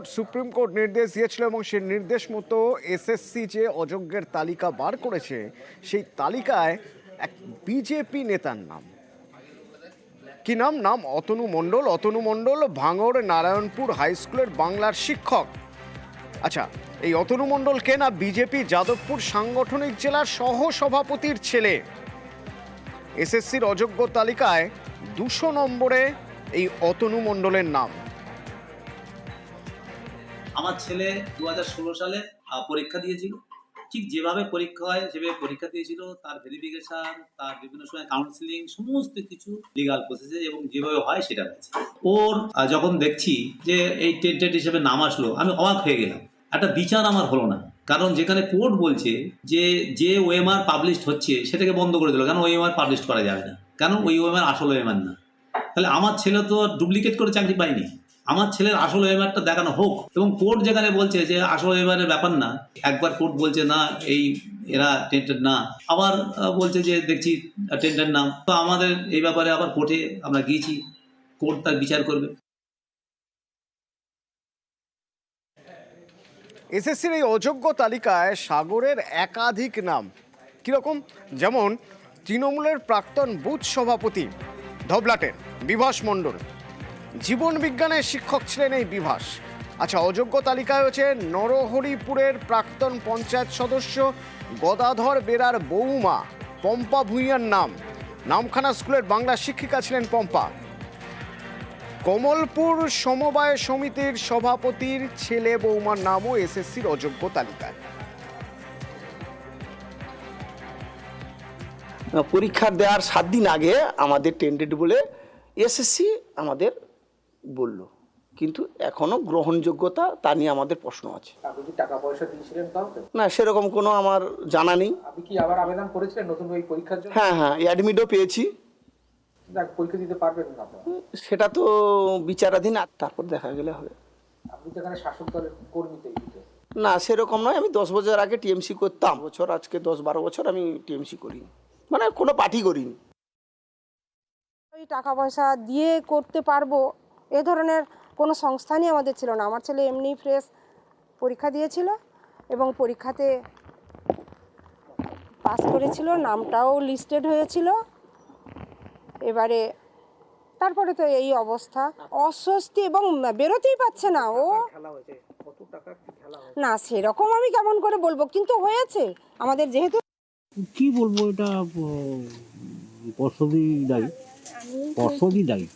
Court, supreme court নির্দেশ দিয়েছিল এবং সেই নির্দেশ মতো এসএসসি যে অযোগ্যের তালিকা বার করেছে, সেই তালিকায় এক বিজেপি নেতার নাম। কি নাম? নাম অতনু মণ্ডল। অতনু মণ্ডল ভাঙড় নারায়ণপুর হাই স্কুলের বাংলার শিক্ষক। আচ্ছা এই অতনু মণ্ডল কে না বিজেপি যাদবপুর সাংগঠনিক জেলার সহ সভাপতির ছেলে এসএসসির অযোগ্য তালিকায় দুশো নম্বরে এই অতনু মণ্ডলের নাম। আমার ছেলে দু হাজার ষোলো সালে পরীক্ষা দিয়েছিল। ঠিক যেভাবে পরীক্ষা হয় সেভাবে পরীক্ষা দিয়েছিল, তার ভেরিফিকেশন তার বিভিন্ন সময় কাউন্সিলিং সমস্ত কিছু লিগাল প্রসেসে এবং যেভাবে হয় সেটা হয়েছে। ওর যখন দেখছি যে এই টেন্টেড হিসেবে নাম আসলো, আমি অবাক হয়ে গেলাম। একটা বিচার আমার হলো না। কারণ যেখানে কোর্ট বলছে যে যে ওএমআর পাবলিশড হচ্ছে, সেটাকে বন্ধ করে দিল। কেন ওএমআর পাবলিশ করা যাবে না? কেন ওই ওএমআর আসল ওএমআর না? তাহলে আমার ছেলে তো ডুপ্লিকেট করে চাকরি পায়নি। আমার ছেলের আসল ওয়েমারটা দেখানো হোক এবং কোর্ট যেখানে বলছে যে আসল ওয়েমারের ব্যাপার না, একবার কোর্ট বলছে না, এই এরা টেন্টেড না, আবার বলছে যে দেখছি টেন্টেড নাম তো আমাদের এই ব্যাপারে আবার কোর্টে আমরা গিয়েছি, কোর্ট তার বিচার করবে। এসএসসির এই অযোগ্য তালিকায় সাগরের একাধিক নাম, কীরকম? যেমন, তৃণমূলের প্রাক্তন বুথ সভাপতি ধবলাটের, বিভাস মণ্ডল জীবন বিজ্ঞানের শিক্ষক ছিলেন এই বিভাস। আচ্ছা অযোগ্য তালিকায় হচ্ছে নরহরিপুরের প্রাক্তন পঞ্চায়েত সদস্য গদাধর বেরার বৌমা পম্পা ভূঁইয়ার নাম। নামখানা স্কুলের বাংলা শিক্ষিকা ছিলেন পম্পা। কমলপুর সমবায় সমিতির সভাপতির ছেলে বৌমার নামও এসএসসির অযোগ্য তালিকায়। পরীক্ষা দেওয়ার সাত দিন আগে আমাদের টেন্টেড বলে এসএসসি আমাদের বলল। কিন্তু এখনও গ্রহণযোগ্যতা তা নিয়ে আমাদের প্রশ্ন আছে। টাকা পয়সা দিয়েছিলেন না সেরকম কোনো আমার জানা নেই। আপনি কি আবার আবেদন করেছিলেন নতুন ওই পরীক্ষার জন্য? হ্যাঁ হ্যাঁ অ্যাডমিটও পেয়েছি। পরীক্ষা দিতে পারবেন না সেটা তো বিচারাধীন আর তারপর দেখা গেলে হবে। আপনি তো এখানে শাসক দলের কর্মী না সেরকম নয় আমি দশ বছর আগে টিএমসি করতাম। বছর আজকে দশ বারো বছর আমি টিএমসি করি মানে কোনো পার্টি করিনি। ওই টাকা পয়সা দিয়ে করতে পারব এ ধরনের কোনো সংস্থানই আমাদের ছিল না। আমার ছেলে এমনি ফ্রেশ পরীক্ষা দিয়েছিল এবং পরীক্ষাতে পাস করেছিল নামটাও লিস্টেড হয়েছিল। এবারে তারপরে তো এই অবস্থা। অস্বস্তি এবং বেরোতেই পারছে না। ও না সেরকম আমি কেমন করে বলব? কিন্তু হয়েছে। আমাদের যেহেতু কি বলব এটা পর্ষদই দায়ী। পর্ষদই দায়ী।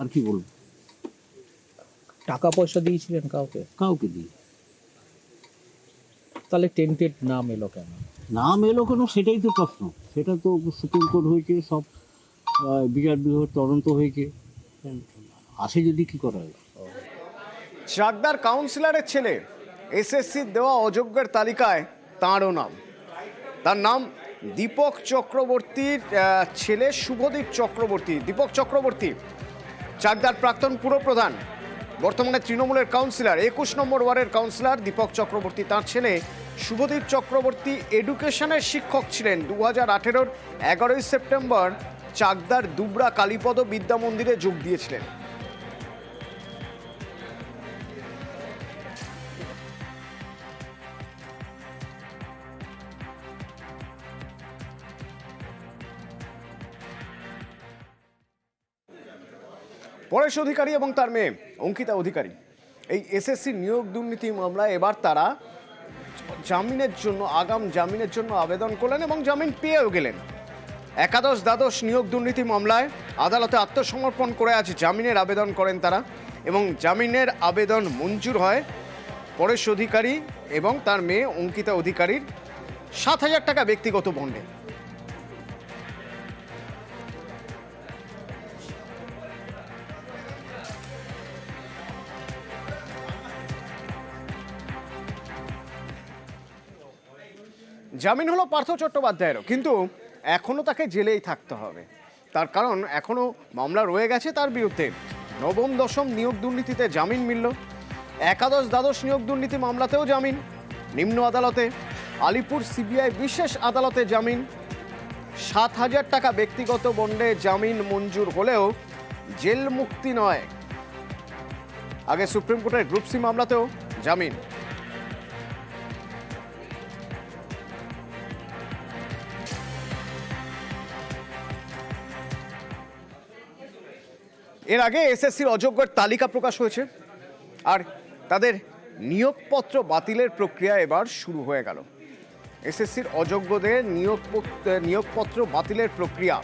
আর কি বলব? টাকা পয়সা দিয়েছিলেন কাউকে? কাউকে দিই তাহলে টেন্টেড নাম এলো কেন? নাম এলো কেন সেটাই তো প্রশ্ন। সেটা তো সুপ্রিম কোর্ট হয়েছে সব বিচার বিভাগ তদন্ত হয়েছে। আসে যদি কি করা যায়। চাকদার কাউন্সিলরের ছেলে এসএসসির দেওয়া অযোগ্যের তালিকায় তাঁরও নাম। তার নাম দীপক চক্রবর্তীর ছেলে শুভদীপ চক্রবর্তী। দীপক চক্রবর্তী চাকদার প্রাক্তন পুরপ্রধান। বর্তমানে তৃণমূলের কাউন্সিলর, একুশ নম্বর ওয়ার্ডের কাউন্সিলর দীপক চক্রবর্তী। তাঁর ছেলে শুভদীপ চক্রবর্তী এডুকেশনের শিক্ষক ছিলেন। দু হাজার আঠেরোর এগারোই সেপ্টেম্বর চাকদার দুবরা কালীপদ বিদ্যা মন্দিরে যোগ দিয়েছিলেন। পরেশ অধিকারী এবং তার মেয়ে অঙ্কিতা অধিকারী। এই এসএসসি নিয়োগ দুর্নীতি মামলায় এবার তারা জামিনের জন্য, আগাম জামিনের জন্য আবেদন করলেন এবং জামিন পেয়েও গেলেন। একাদশ দ্বাদশ নিয়োগ দুর্নীতি মামলায় আদালতে আত্মসমর্পণ করে আজ জামিনের আবেদন করেন তারা এবং জামিনের আবেদন মঞ্জুর হয় পরেশ অধিকারী এবং তার মেয়ে অঙ্কিতা অধিকারীর। সাত হাজার টাকা ব্যক্তিগত বন্ডে। জামিন হলো পার্থ চট্টোপাধ্যায়েরও, কিন্তু এখনও তাকে জেলেই থাকতে হবে। তার কারণ এখনও মামলা রয়ে গেছে তার বিরুদ্ধে। নবম, দশম নিয়োগ দুর্নীতিতে জামিন মিলল। একাদশ, দ্বাদশ নিয়োগ দুর্নীতি মামলাতেও জামিন। নিম্ন আদালতে আলিপুর সিবিআই বিশেষ আদালতে জামিন। সাত হাজার টাকা ব্যক্তিগত বন্ডে জামিন মঞ্জুর হলেও জেল মুক্তি নয়। আগে সুপ্রিম কোর্টের গ্রুপ সি মামলাতেও জামিন। এর আগে এসএসসির অযোগ্যের তালিকা প্রকাশ হয়েছে। আর তাদের নিয়োগপত্র বাতিলের প্রক্রিয়া এবার শুরু হয়ে গেল। এসএসসির অযোগ্যদের নিয়োগ নিয়োগপত্র বাতিলের প্রক্রিয়া।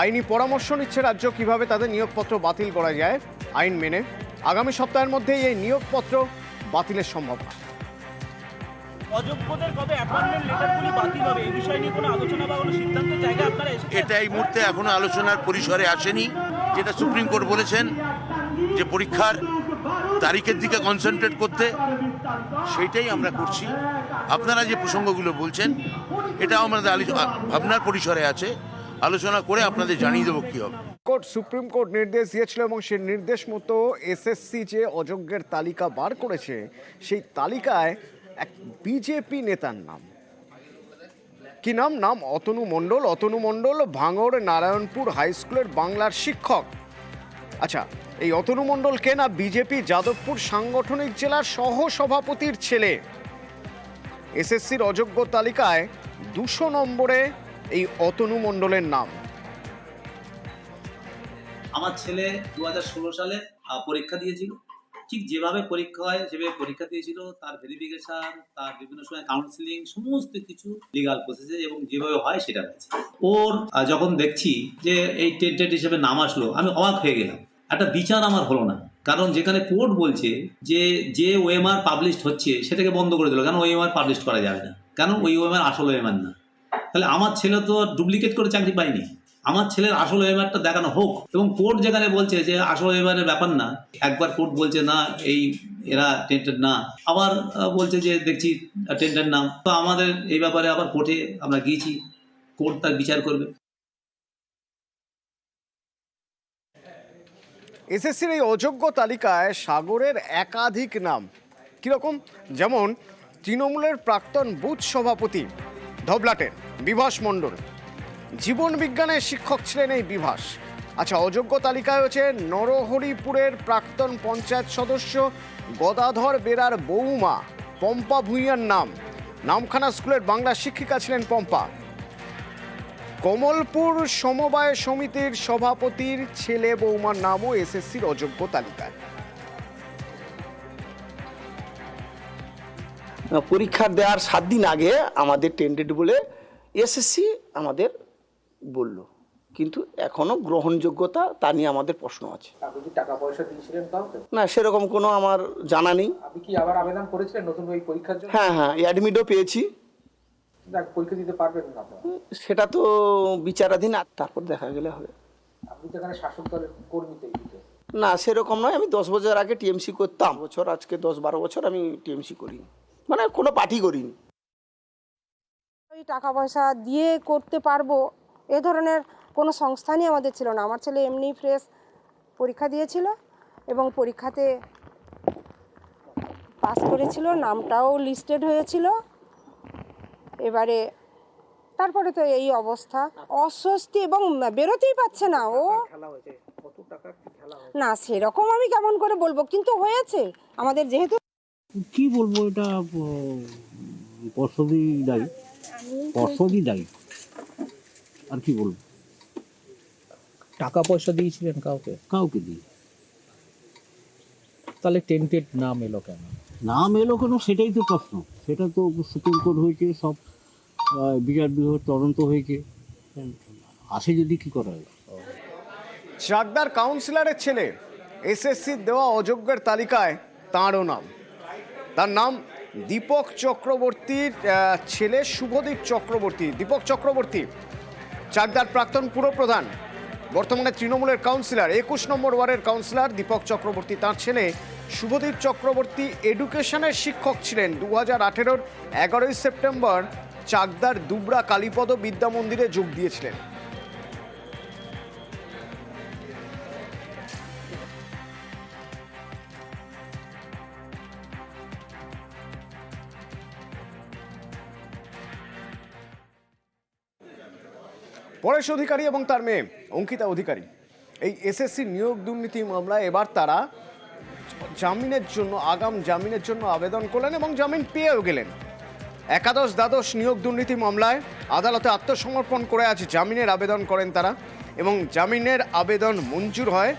আইনি পরামর্শ নিচ্ছে রাজ্য কীভাবে তাদের নিয়োগপত্র বাতিল করা যায় আইন মেনে। আগামী সপ্তাহের মধ্যেই এই নিয়োগপত্র বাতিলের সম্ভাবনা। অযোগ্যদের কবে অ্যাপয়েন্টমেন্ট লেটারগুলি বাতিল হবে? এই বিষয় নিয়ে কোনো আলোচনা বা কোনো সিদ্ধান্তের জায়গায় আপনারা এটা এই মুহূর্তে এখনও আলোচনার পরিসরে আসেনি। যেটা সুপ্রিম কোর্ট বলেছেন যে পরীক্ষার তারিখের দিকে কনসেন্ট্রেট করতে সেইটাই আমরা করছি। আপনারা যে প্রসঙ্গগুলো বলছেন এটাও আমাদের ভাবনার পরিসরে আছে। আলোচনা করে আপনাদের জানিয়ে দেবো কী হবে। কোর্ট সুপ্রিম কোর্ট নির্দেশ দিয়েছিল এবং সেই নির্দেশ মতো এসএসসি যে অযোগ্যের তালিকা বার করেছে সেই তালিকায় এক বিজেপি নেতার নাম। কি নাম? নাম অতনু মণ্ডল। অতনু মণ্ডল ভাঙড় নারায়ণপুর হাই স্কুলের বাংলার শিক্ষক। আচ্ছা এই অতনু মণ্ডল কে না বিজেপি যাদবপুর সাংগঠনিক জেলার সহ সভাপতির ছেলে? এসএসসির অযোগ্য তালিকায় দুশো নম্বরে এই অতনু মণ্ডলের নাম। আমার ছেলে দু হাজার ষোলো সালে পরীক্ষা দিয়েছিল। ঠিক যেভাবে পরীক্ষা হয় সেভাবে পরীক্ষা দিয়েছিল, তার ভেরিফিকেশন তার বিভিন্ন সময় কাউন্সিলিং সমস্ত কিছু লিগাল প্রসেসে এবং যেভাবে হয় সেটা হয়েছে ওর যখন দেখছি যে এই টেন্টেড হিসেবে নাম আসলো, আমি অবাক হয়ে গেলাম। একটা বিচার আমার হলো না। কারণ যেখানে কোর্ট বলছে যে যে ওএমআর পাবলিশড হচ্ছে, সেটাকে বন্ধ করে দিল। কেন ওএমআর পাবলিশ করা যাবে না? কেন ওই ওএমআর আসল ওএমআর না? তাহলে আমার ছেলে তো ডুপ্লিকেট করে চাকরি পায়নি। আমার ছেলের আসল ওয়েমারটা দেখানো হোক এবং কোর্ট যেখানে বলছে যে আসল ওয়েমারের ব্যাপার না, একবার কোর্ট বলছে, না, এই এরা টেন্টেড না। আবার বলছে যে, দেখছি টেন্টেড না। তো আমাদের এই ব্যাপারে আবার কোর্টে আমরা গিয়েছি, কোর্ট তার বিচার করবে। এসএসসির এই অযোগ্য তালিকায় সাগরের একাধিক নাম, কীরকম? যেমন, তৃণমূলের প্রাক্তন বুথ সভাপতি ধবলাটের, বিভাস মণ্ডল জীবন বিজ্ঞানের শিক্ষক ছিলেন এই বিভাস। আচ্ছা অযোগ্য তালিকায় হচ্ছে নরহরিপুরের প্রাক্তন পঞ্চায়েত সদস্য গদাধর বেরার বৌমা পম্পা ভূঁইয়ার নাম। নামখানা স্কুলের বাংলা শিক্ষিকা ছিলেন পম্পা। কমলপুর সমবায় সমিতির সভাপতির ছেলে বৌমার নামও এসএসসির অযোগ্য তালিকায়। পরীক্ষা দেওয়ার সাত দিন আগে আমাদের টেন্টেড বলে এসএসসি আমাদের বলল। কিন্তু এখনও গ্রহণযোগ্যতা তা নিয়ে আমাদের প্রশ্ন আছে। আপনি টাকা পয়সা দিয়েছিলেন কাউকে? না সেরকম কোনো আমার জানা নেই। আপনি কি আবার আবেদন করেছিলেন নতুন ওই পরীক্ষার জন্য? হ্যাঁ হ্যাঁ অ্যাডমিটও পেয়েছি। দেখ পরীক্ষা দিতে পারবেন না সেটা তো বিচারাধীন আর তারপর দেখা গেলে হবে। আপনি তো এখানে শাসক দলের কর্মী তো না সেরকম নয় আমি দশ বছর আগে টিএমসি করতাম। বছর আজকে দশ বারো বছর আমি টিএমসি করিনি মানে কোনো পার্টি করিনি। ওই টাকা পয়সা দিয়ে করতে পারব এ ধরনের কোনো সংস্থানই আমাদের ছিল না। আমার ছেলে এমনি ফ্রেশ পরীক্ষা দিয়েছিল এবং পরীক্ষাতে পাস করেছিল নামটাও লিস্টেড হয়েছিল। এবারে তারপরে তো এই অবস্থা। অস্বস্তি এবং বেরোতেই পারছে না। ও না সেরকম আমি কেমন করে বলব? কিন্তু হয়েছে। আমাদের যেহেতু কি বলব এটা পর্ষদই দায়ী। পর্ষদই দায়ী। আর কি বলব? টাকা পয়সা দিয়েছিলেন কাউকে? কাউকে দিই তাহলে টেন্টেড নাম এলো কেন? নাম এলো কেন সেটাই তো প্রশ্ন। সেটা তো সুপ্রিম কোর্ট হয়েছে সব বিচার বিভাগ তদন্ত হয়েছে। হ্যাঁ, আসে যদি কি করা হয় চাকদার কাউন্সিলরের ছেলে এসএসসির দেওয়া অযোগ্যের তালিকায় তাঁরও নাম। তার নাম দীপক চক্রবর্তীর ছেলে শুভদীপ চক্রবর্তী। দীপক চক্রবর্তী চাকদার প্রাক্তন পুরপ্রধান, বর্তমানে তৃণমূলের কাউন্সিলর, একুশ নম্বর ওয়ার্ডের কাউন্সিলর দীপক চক্রবর্তী। তাঁর ছেলে শুভদীপ চক্রবর্তী এডুকেশনের শিক্ষক ছিলেন। দু হাজার আঠেরোর এগারোই সেপ্টেম্বর চাকদার দুবরা কালীপদ বিদ্যা মন্দিরে যোগ দিয়েছিলেন। পরেশ অধিকারী এবং তার মেয়ে অঙ্কিতা অধিকারী। এই এসএসসি নিয়োগ দুর্নীতি মামলায় এবার তারা জামিনের জন্য, আগাম জামিনের জন্য আবেদন করলেন এবং জামিন পেয়েও গেলেন। একাদশ দ্বাদশ নিয়োগ দুর্নীতি মামলায় আদালতে আত্মসমর্পণ করে আজ জামিনের আবেদন করেন তারা এবং জামিনের আবেদন মঞ্জুর হয়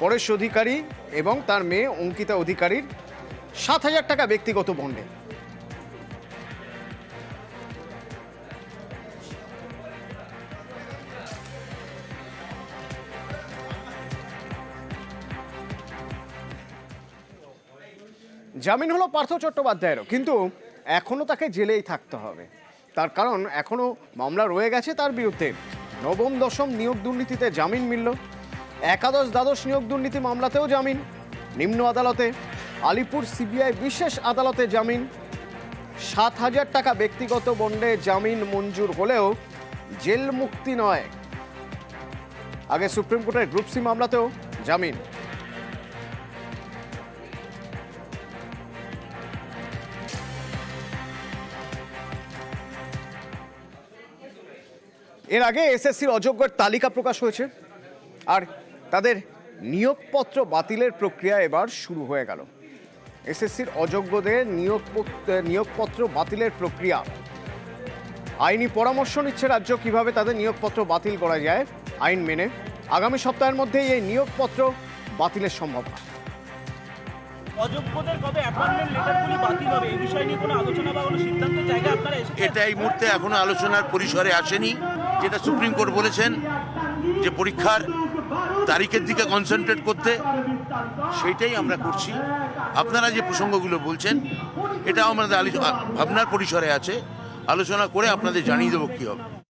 পরেশ অধিকারী এবং তার মেয়ে অঙ্কিতা অধিকারীর। সাত হাজার টাকা ব্যক্তিগত বন্ডে। জামিন হলো পার্থ চট্টোপাধ্যায়েরও, কিন্তু এখনও তাকে জেলেই থাকতে হবে। তার কারণ এখনও মামলা রয়ে গেছে তার বিরুদ্ধে। নবম, দশম নিয়োগ দুর্নীতিতে জামিন মিলল। একাদশ, দ্বাদশ নিয়োগ দুর্নীতি মামলাতেও জামিন। নিম্ন আদালতে, আলিপুর সিবিআই বিশেষ আদালতে জামিন। সাত হাজার টাকা ব্যক্তিগত বন্ডে জামিন মঞ্জুর হলেও জেল মুক্তি নয়। আগে সুপ্রিম কোর্টের গ্রুপ সি মামলাতেও জামিন। এর আগে এসএসসির অযোগ্যের তালিকা প্রকাশ হয়েছে। আর তাদের নিয়োগপত্র বাতিলের প্রক্রিয়া এবার শুরু হয়ে গেল। এসএসসির অযোগ্যদের নিয়োগ নিয়োগপত্র বাতিলের প্রক্রিয়া। আইনি পরামর্শ নিচ্ছে রাজ্য কীভাবে তাদের নিয়োগপত্র বাতিল করা যায় আইন মেনে। আগামী সপ্তাহের মধ্যেই এই নিয়োগপত্র বাতিলের সম্ভাবনা। এটা এই মুহূর্তে এখনও আলোচনার পরিসরে আসেনি। যেটা সুপ্রিম কোর্ট বলেছেন, যে পরীক্ষার তারিখের দিকে কনসেন্ট্রেট করতে সেইটাই আমরা করছি। আপনারা যে প্রসঙ্গগুলো বলছেন, এটাও আমাদের ভাবনার পরিসরে আছে। আলোচনা করে আপনাদের জানিয়ে দেবো কী হবে।